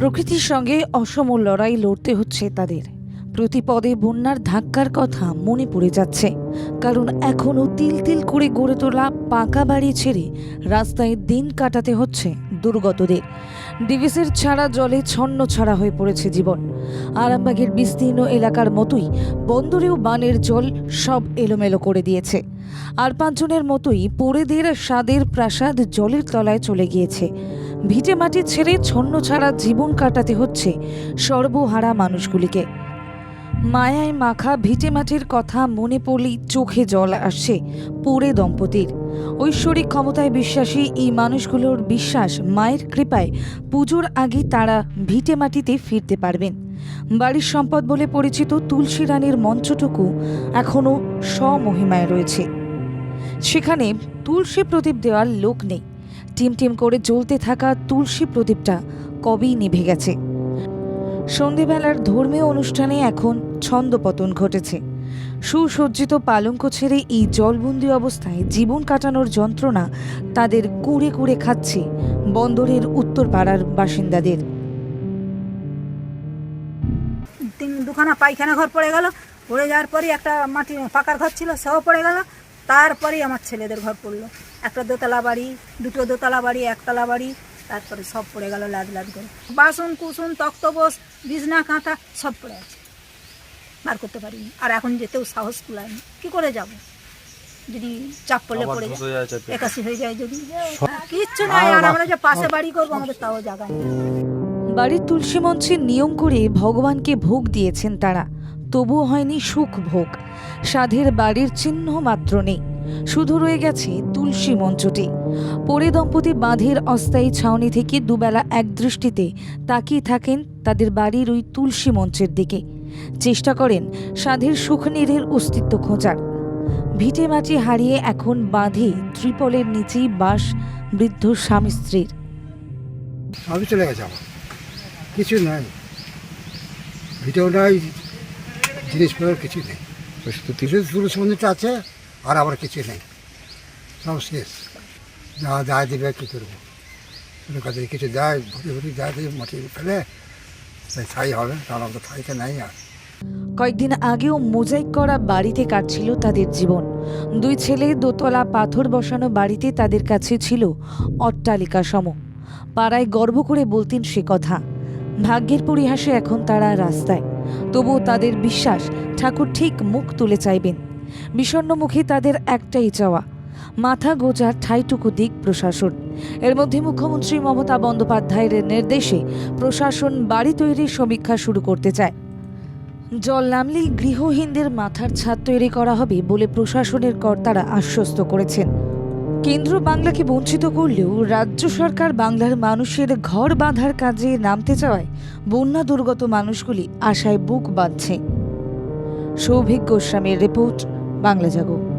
প্রকৃতির সঙ্গে অসম লড়াই লড়তে হচ্ছে তাদের। প্রতিপদে বন্যার ধাক্কার কথা মনে পড়ে যাচ্ছে, কারণ এখনও তিল তিল করে গড়ে তোলা পাকা বাড়ি ছেড়ে রাস্তায় দিন কাটাতে হচ্ছে। দুর্গতদের। ডিভিসের ছাড়া জলে ছন্ন ছাড়া হয়ে পড়েছে জীবন। আরামবাগের বিস্তীর্ণ এলাকার মতোই বন্দরেও বানের জল সব এলোমেলো করে দিয়েছে। আর পাঁচজনের মতোই পোড়েদের স্বাদের প্রাসাদ জলের তলায় চলে গিয়েছে। ভিটে মাটি ছেড়ে ছন্ন ছাড়া জীবন কাটাতে হচ্ছে সর্বহারা মানুষগুলিকে। মায়ায় মাখা ভিটে মাটির কথা মনে পড়লেই চোখে জল আসছে পুরে দম্পতির। ঐশ্বরিক ক্ষমতায় বিশ্বাসী এই মানুষগুলোর বিশ্বাস, মায়ের কৃপায় পুজোর আগে তারা ভিটে মাটিতে ফিরতে পারবেন। বাড়ির সম্পদ বলে পরিচিত তুলসী রানীর মঞ্চটুকু এখনও স্বমহিমায় রয়েছে। সেখানে তুলসী প্রদীপ দেওয়ার লোক নেই। টিম টিম করে জ্বলতে থাকা তুলসী প্রদীপটা কবেই নিভে গেছে। সন্ধেবেলার ধর্মীয় অনুষ্ঠানে এখন ছন্দপতন ঘটেছে। সুসজ্জিত পালঙ্ক ছেড়ে এই জলবন্দি অবস্থায় জীবন কাটানোর যন্ত্রণা তাদের কুড়ে কুড়ে খাচ্ছে বন্দরের উত্তর পাড়ার বাসিন্দাদের। তিন দুখানা পায়খানা ঘর পড়ে গেল, পড়ে যাওয়ার পরে একটা মাটি পাকার ঘর ছিল, সেও পড়ে গেল, তারপরেই আমার ছেলেদের ঘর পড়ল। একটা দোতলা বাড়ি, দুটো দোতলা বাড়ি, একতলা বাড়ি তারপরে সব পড়ে গেল লাদ লাদ করে। বাসন কুসুন তক্তবোস বিছনা কাঁথা সব পড়ে আছে। বার করতে পারিনি। আর এখন যেতেও সাহস কুলায়নি। কি করে যাব? যদি চাপ পড়লে পড়ে যায়। একাশি হয়ে যায় যদি। কিচ্ছু নাই। আর আমরা যে পাশে বাড়ি করব আমাদের তাও জায়গা নেই। বাড়ির তুলসী মঞ্চে নিয়ম করে ভগবানকে ভোগ দিয়েছেন তারা। তবুও হয়নি সুখ ভোগ। সাধের বাড়ির চিহ্ন মাত্র নেই। শুধু রয়ে গেছে তুলসী মঞ্চটি। পরে দম্পতি বাঁধের অস্থায়ী ছাউনি থেকে দুবেলা এক দৃষ্টিতে তাকিয়ে থাকেন তাদের বাড়ির ওই তুলসী মঞ্চের দিকে। চেষ্টা করেন সাধের সুখনীরের অস্তিত্ব খোঁজার। ভিটে মাটি হারিয়ে এখন বাঁধে ত্রিপলের নিচেই বাস বৃদ্ধ স্বামী স্ত্রীর। সবই চলে গেছে আমার। কিছু নাই। ভিডিও নাই জিনিসপত্র কিছু নেই। শুরু সম্বন্ধটা আছে আর আমার কিছু নেই। সব শেষ। যা দেয় দেবে কী করব? কাছে কিছু দেয় ভুটি ভুটি দেয় দিয়ে মাটি ফেলে, তাই ছাই হবে। তার আমাদের ছাইটা নেই আর। কয়েকদিন আগেও মোজাইক করা বাড়িতে কাটছিল তাদের জীবন। দুই ছেলে দোতলা পাথর বসানো বাড়িতে তাদের কাছে ছিল অট্টালিকা সম। পাড়ায় গর্ব করে বলতেন সে কথা। ভাগ্যের পরিহাসে এখন তারা রাস্তায়। তবুও তাদের বিশ্বাস, ঠাকুর ঠিক মুখ তুলে চাইবেন। বিষণ্ণ মুখে তাদের একটাই চাওয়া, মাথা গোজার ঠাইটুকু দিক প্রশাসন। এর মধ্যে মুখ্যমন্ত্রী মমতা বন্দ্যোপাধ্যায়ের নির্দেশে প্রশাসন বাড়ি তৈরির সমীক্ষা শুরু করতে চায়। জল নামলেই গৃহহীনদের মাথার ছাদ তৈরি করা হবে বলে প্রশাসনের কর্তারা আশ্বস্ত করেছেন। কেন্দ্র বাংলাকে বঞ্চিত করলেও রাজ্য সরকার বাংলার মানুষের ঘর বাঁধার কাজে নামতে চাওয়ায় বন্যা দুর্গত মানুষগুলি আশায় বুক বাঁধছে। সৌভিক গোস্বামীর রিপোর্ট বাংলা জাগো।